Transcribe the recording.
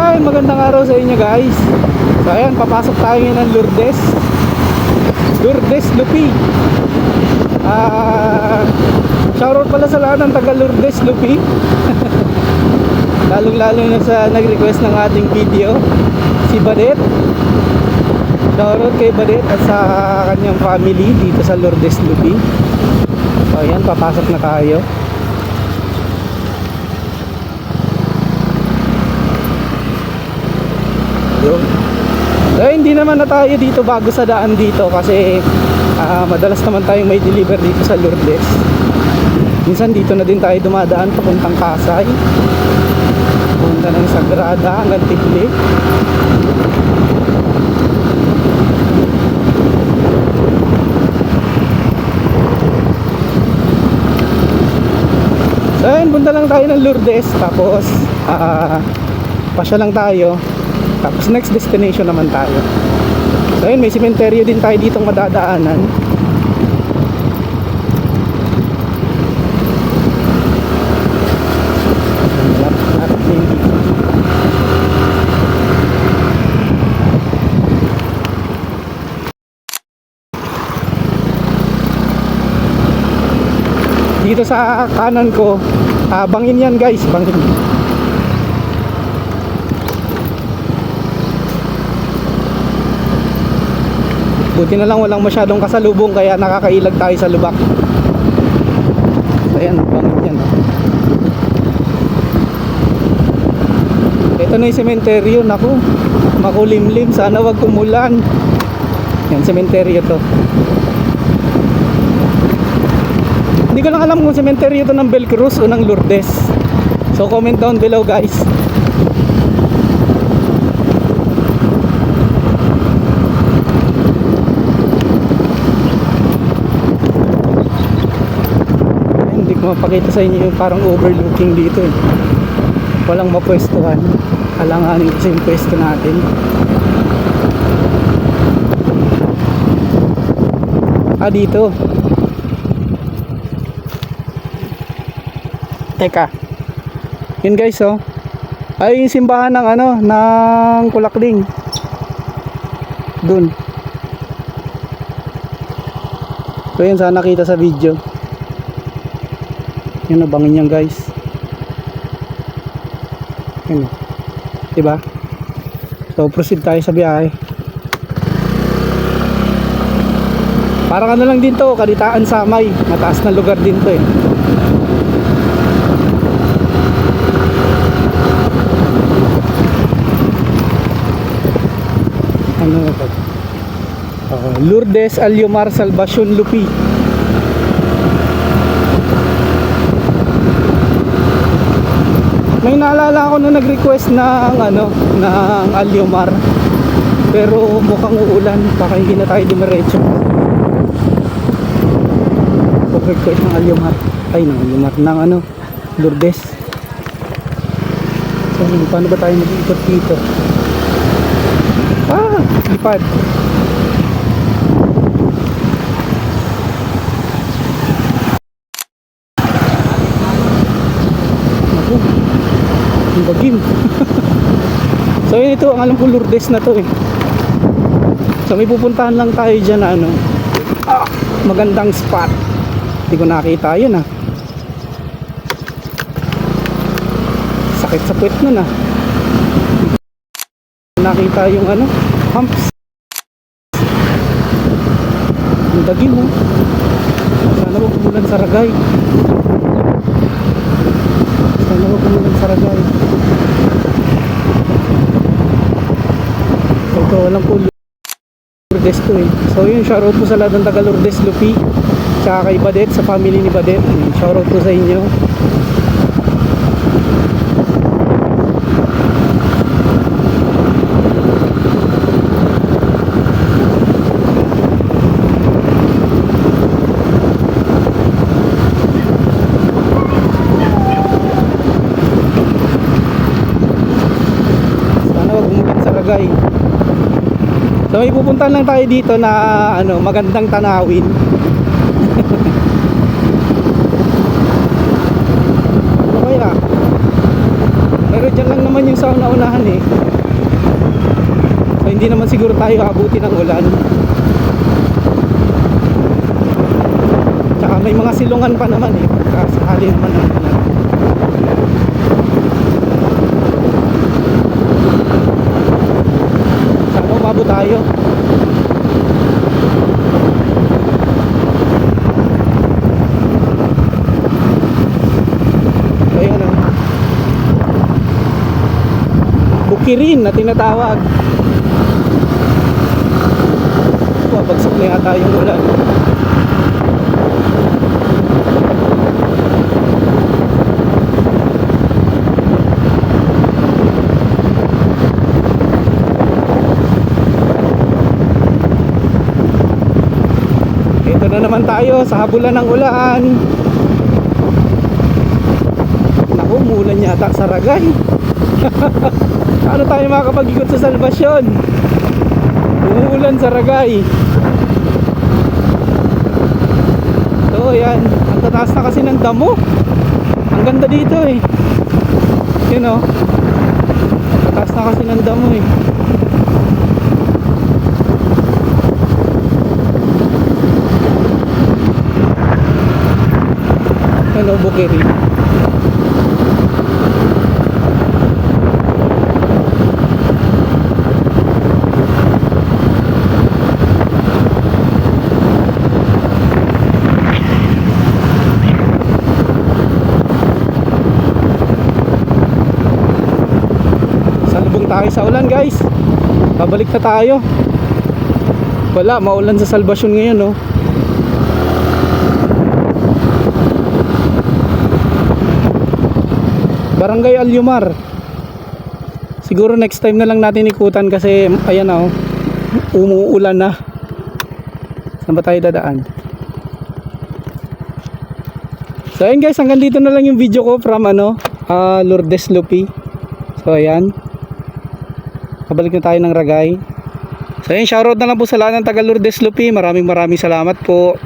Ay, magandang araw sa inyo guys. So ayan, papasok tayo ngayon ng Lourdes. Lourdes Lupi. Ah, shoutout pala sa lahat ng taga Lourdes Lupi. Lalong-lalo na sa nag-request ng ating video, si Badet. Shoutout kay Badet at sa kanyang family dito sa Lourdes Lupi. So ayan, papasok na tayo. Yun. So, hindi naman na tayo dito bago sa daan dito kasi ah, madalas naman tayong may deliver dito sa Lourdes. Minsan dito na din tayo dumadaan papuntang Pasay. Punta ng Sagrada hanggang Tigli. So, ayun, punta lang tayo ng Lourdes tapos ah pasya lang tayo tapos next destination naman tayo. So ayun, may sementeryo din tayo ditong madadaanan. Dito. Sa kanan ko, ah, bangin yan guys, bangin. Buti na lang walang masyadong kasalubong kaya nakakailag tayo sa lubak. Ayan, bangit yan. oh. Ito na yung sementeryo, naku. Makulimlim, sana wag kumulan. Yan, sementeryo to. Hindi ko lang alam kung sementeryo to ng Belcruz o ng Lourdes. So comment down below guys. Mapakita sa inyo yung parang overlooking dito eh. Walang mapwestuhan. Alanganin kasi yung pwesto natin. Ah, dito. Teka. Yun guys oh. Ay yung simbahan ng ano, ng Kulakling. Dun. So yun sana nakita sa video. Yun bangin yan guys. Yun. Diba? So proceed tayo sa biyahe. Parang ano lang din to, Kaditaan Samay. Mataas na lugar din to eh. Ano to? Uh, Lourdes Alyomar Salvacion Lupi. May naalala ako na nag-request ng ano, ng Alyomar. Pero mukhang uulan, baka hindi na tayo dumiretso. Pag-request ng Alyomar. Ay, ng Alyomar, ng ano, Lourdes. So, paano ba tayo mag-ikot dito? Ah, lipad. Naku, ang bagim. so yun ito, ang alam ko Lourdes na to eh. So may pupuntahan lang tayo dyan na ano, ah, magandang spot. Hindi ko nakita yun ah. Sakit sa puwet nun ah nakita yung ano humps yung dagim mo sana wag sa ragay sana wag sa ragay walang po Lourdes to eh. So yun shoutout po sa lahat ng taga Lourdes Lupi tsaka kay Badet sa family ni Badet. Shoutout po sa inyo Sana wag umulan sa Ragay. So may pupuntahan lang tayo dito na ano, magandang tanawin. ano kaya? Pero dyan lang naman yung sa una-unahan eh. So hindi naman siguro tayo abuti ng ulan. Tsaka may mga silungan pa naman eh. Pagka sakali naman ng ulan. Umabot tayo. Ayan o. Bukirin na tinatawag. Wabagsak na yata yung ulan. Ito na naman tayo sa habulan ng ulan. Naku, umulan yata sa Ragay. Paano tayo makakapag-ikot sa salvasyon? Umuulan sa Ragay. So, yan. Ang tataas na kasi ng damo. Ang ganda dito eh. Yun oh. Tataas na kasi ng damo eh. Ano, Bukiri. Salubong tayo sa ulan guys. Babalik na tayo. Wala, maulan sa salvasyon ngayon no Barangay Alyumar. Siguro next time na lang natin ikutan kasi ayan oh. Umuulan na. Saan ba tayo dadaan? So ayun guys, hanggang dito na lang yung video ko from ano ah, Lourdes Lupi. So ayan. Kabalik na tayo ng Ragay. So ayun, shoutout na lang po sa lahat ng taga Lourdes Lupi. Maraming maraming salamat po